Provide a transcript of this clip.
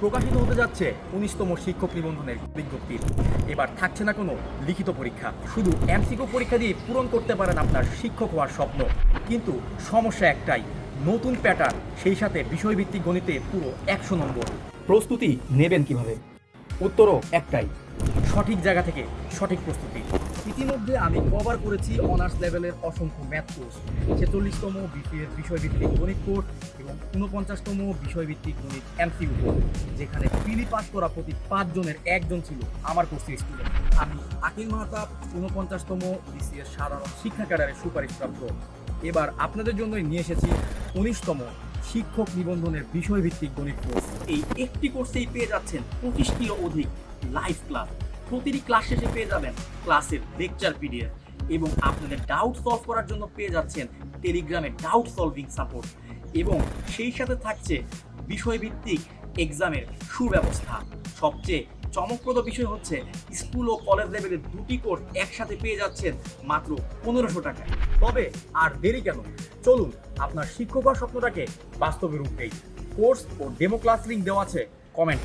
প্রকাশিত হতে যাচ্ছে উনিশতম শিক্ষক নিবন্ধনের বিজ্ঞপ্তি। এবার থাকছে না কোনো লিখিত পরীক্ষা। শুধু এমসিকিউ পরীক্ষা দিয়ে পূরণ করতে পারেন আপনার শিক্ষক হওয়ার স্বপ্ন। কিন্তু সমস্যা একটাই, নতুন প্যাটার্ন সেই সাথে বিষয়ভিত্তিক গণিতে পুরো একশো নম্বর। প্রস্তুতি নেবেন কীভাবে? উত্তরও একটাই, সঠিক জায়গা থেকে সঠিক প্রস্তুতি। ইতিমধ্যে আমি কভার করেছি অনার্স লেভেলের অসংখ্য ম্যাথ কোর্স ছেচল্লিশতম বিপিএর বিষয়ভিত্তিক গণিত কোর্স এবং উনপঞ্চাশতম বিষয়ভিত্তিক গণিত এমসিউ যেখানে পিলি পাস করা প্রতি পাঁচজনের একজন ছিল আমার কোর্সের স্টুডেন্ট আমি আকিল মাহতাব উনপঞ্চাশতম বিসিএস সাধারণ শিক্ষা ক্যাডারের সুপারিশপ্রাপ্ত। এবার আপনাদের জন্যই নিয়ে এসেছি উনিশতম শিক্ষক নিবন্ধনের বিষয়ভিত্তিক গণিত কোর্স। এই একটি কোর্সেই পেয়ে যাচ্ছেন পঁচিশটিরও অধিক লাইভ ক্লাস প্রতিটি ক্লাস শেষে পেয়ে যাবেন ক্লাসের লেকচার পিডিএফ এবং আপনাদের ডাউট সলভ করার জন্য পেয়ে যাচ্ছেন টেলিগ্রামে ডাউট সলভিং সাপোর্ট এবং সেই সাথে থাকছে বিষয়ভিত্তিক এক্সামের সুব্যবস্থা। সবচেয়ে চমকপ্রদ বিষয় হচ্ছে স্কুল ও কলেজ লেভেলের দুটি কোর্স একসাথে পেয়ে যাচ্ছেন মাত্র পনেরোশো টাকায়। তবে আর দেরি কেন? চলুন আপনার শিক্ষক বা স্বপ্নটাকে বাস্তবে রূপ দেই। কোর্স ও ডেমো ক্লাস লিঙ্ক দেওয়া আছে কমেন্ট